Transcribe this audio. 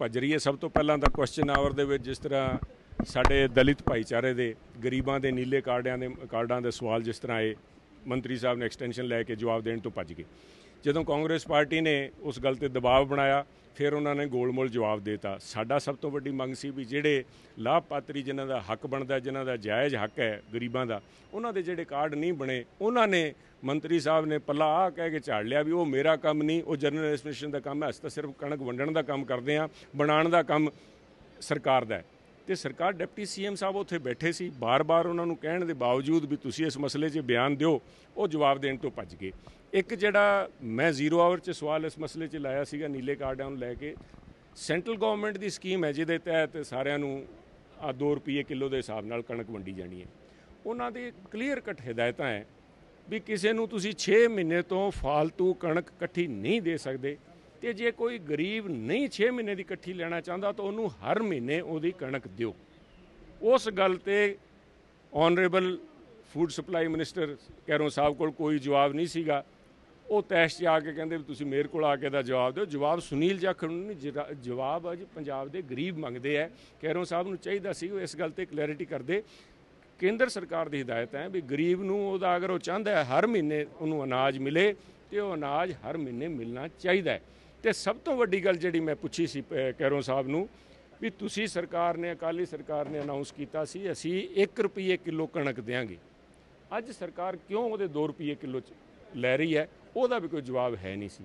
ਭੱਜ ਰਹੀ ਹੈ। ਸਭ ਤੋਂ ਪਹਿਲਾਂ ਤਾਂ ਕੁਐਸਚਨ ਆਵਰ ਦੇ ਵਿੱਚ ਜਿਸ ਤਰ੍ਹਾਂ ਸਾਡੇ ਦਲਿਤ ਭਾਈਚਾਰੇ ਦੇ, ਗਰੀਬਾਂ ਦੇ ਨੀਲੇ ਕਾਰਡਿਆਂ ਦੇ, ਕਾਰਡਾਂ ਦੇ ਸਵਾਲ ਜਿਸ ਤਰ੍ਹਾਂ ਆਏ, ਮੰਤਰੀ ਸਾਹਿਬ ਨੇ ਐਕਸਟੈਂਸ਼ਨ ਲੈ ਕੇ ਜਵਾਬ ਦੇਣ ਤੋਂ ਭੱਜ ਗਏ। ਜਦੋਂ ਕਾਂਗਰਸ ਪਾਰਟੀ ਨੇ ਉਸ ਗੱਲ ਤੇ ਦਬਾਅ ਬਣਾਇਆ, ਫਿਰ ਉਹਨਾਂ ਨੇ ਗੋਲਮੋਲ ਜਵਾਬ ਦਿੱਤਾ। ਸਾਡਾ ਸਭ ਤੋਂ ਵੱਡੀ ਮੰਗ ਸੀ ਵੀ ਜਿਹੜੇ ਲਾਭਪਾਤਰੀ ਜਿਨ੍ਹਾਂ ਦਾ ਹੱਕ ਬਣਦਾ, ਜਿਨ੍ਹਾਂ ਦਾ ਜਾਇਜ਼ ਹੱਕ ਹੈ ਗਰੀਬਾਂ ਦਾ, ਉਹਨਾਂ ਦੇ ਜਿਹੜੇ ਕਾਰਡ ਨਹੀਂ ਬਣੇ, ਉਹਨਾਂ ਨੇ ਮੰਤਰੀ ਸਾਹਿਬ ਨੇ ਪੱਲਾ ਆ ਕਹਿ ਕੇ ਝਾੜ ਲਿਆ ਵੀ ਉਹ ਮੇਰਾ ਕੰਮ ਨਹੀਂ, ਉਹ ਜਨਰਲ ਐਡਮਿਨਿਸਟ੍ਰੇਸ਼ਨ ਦਾ ਕੰਮ ਹੈ, ਅਸੀਂ ਤਾਂ ਸਿਰਫ ਕਣਕ ਵੰਡਣ ਦਾ ਕੰਮ ਕਰਦੇ ਹਾਂ, ਬਣਾਉਣ ਦਾ ਕੰਮ ਸਰਕਾਰ ਦਾ ਹੈ। ਤੇ ਸਰਕਾਰ ਡਿਪਟੀ ਸੀਐਮ ਸਾਹਿਬ ਉੱਥੇ ਬੈਠੇ ਸੀ। ਬਾਰ-ਬਾਰ ਉਹਨਾਂ ਨੂੰ ਕਹਿਣ ਦੇ ਬਾਵਜੂਦ ਵੀ ਤੁਸੀਂ ਇਸ ਮਸਲੇ 'ਚ ਬਿਆਨ ਦਿਓ, ਉਹ ਜਵਾਬ ਦੇਣ ਤੋਂ ਭੱਜ ਗਏ। ਇੱਕ ਜਿਹੜਾ ਮੈਂ ਜ਼ੀਰੋ ਆਵਰ 'ਚ ਸਵਾਲ ਇਸ ਮਸਲੇ 'ਚ ਲਾਇਆ ਸੀਗਾ, ਨੀਲੇ ਕਾਰਡਾਂ ਨੂੰ ਲੈ ਕੇ, ਸੈਂਟਰਲ ਗਵਰਨਮੈਂਟ ਦੀ ਸਕੀਮ ਹੈ ਜਿਹਦੇ ਤਹਿਤ ਸਾਰਿਆਂ ਨੂੰ ਆ 2 ਰੁਪਏ ਕਿਲੋ ਦੇ ਹਿਸਾਬ ਨਾਲ ਕਣਕ ਵੰਡੀ ਜਾਣੀ ਹੈ। ਉਹਨਾਂ ਦੀ ਕਲੀਅਰ ਕੱਟ ਹਦਾਇਤਾਂ ਹੈ ਵੀ ਕਿਸੇ ਨੂੰ ਤੁਸੀਂ 6 ਮਹੀਨੇ ਤੋਂ ਫਾਲਤੂ ਕਣਕ ਇਕੱਠੀ ਨਹੀਂ ਦੇ ਸਕਦੇ। ਤੇ ਜੇ ਕੋਈ ਗਰੀਬ ਨਹੀਂ 6 ਮਹੀਨੇ ਦੀ ਇਕੱਠੀ ਲੈਣਾ ਚਾਹੁੰਦਾ, ਤਾਂ ਉਹਨੂੰ ਹਰ ਮਹੀਨੇ ਉਹਦੀ ਕਣਕ ਦਿਓ। ਉਸ ਗੱਲ ਤੇ honourable food supply minister Kairon Sahib ਕੋਲ ਕੋਈ ਜਵਾਬ ਨਹੀਂ ਸੀਗਾ। ਉਹ ਤੈਸ਼ 'ਚ ਆ ਕੇ ਕਹਿੰਦੇ ਵੀ ਤੁਸੀਂ ਮੇਰੇ ਕੋਲ ਆ ਕੇ ਦਾ ਜਵਾਬ ਦਿਓ। ਜਵਾਬ ਸੁਨੀਲ ਜਾਖੜ ਨੂੰ ਨਹੀਂ ਜਵਾਬ ਅੱਜ ਪੰਜਾਬ ਦੇ ਗਰੀਬ ਮੰਗਦੇ ਆ। ਕੈਰੋਂ ਸਾਹਿਬ ਨੂੰ ਚਾਹੀਦਾ ਸੀ ਉਹ ਇਸ ਗੱਲ ਤੇ ਕਲੈਰਿਟੀ ਕਰਦੇ। ਕੇਂਦਰ ਸਰਕਾਰ ਦੀ ਹਦਾਇਤ ਹੈ ਵੀ ਗਰੀਬ ਨੂੰ ਉਹਦਾ ਅਗਰ ਉਹ ਚਾਹੁੰਦਾ ਹੈ, ਹਰ ਮਹੀਨੇ ਉਹਨੂੰ ਅਨਾਜ ਮਿਲੇ ਤੇ ਉਹ ਅਨਾਜ ਹਰ ਮਹੀਨੇ ਮਿਲਣਾ ਚਾਹੀਦਾ ਹੈ। ਤੇ ਸਭ ਤੋਂ ਵੱਡੀ ਗੱਲ ਜਿਹੜੀ ਮੈਂ ਪੁੱਛੀ ਸੀ ਅਹ, ਕੈਰੋਂ ਸਾਹਿਬ ਨੂੰ ਵੀ ਤੁਸੀਂ ਸਰਕਾਰ ਨੇ ਅਕਾਲੀ ਸਰਕਾਰ ਨੇ ਅਨਾਉਂਸ ਕੀਤਾ ਸੀ ਅਸੀਂ 1 ਰੁਪਏ ਕਿਲੋ ਕਣਕ ਦੇਵਾਂਗੇ ਅੱਜ ਸਰਕਾਰ ਕਿਉਂ ਉਹਦੇ 2 ਰੁਪਏ ਕਿਲੋ ਚ ਲੈ ਰਹੀ ਹੈ ਉਹਦਾ ਵੀ ਕੋਈ ਜਵਾਬ ਹੈ ਨਹੀਂ ਸੀ।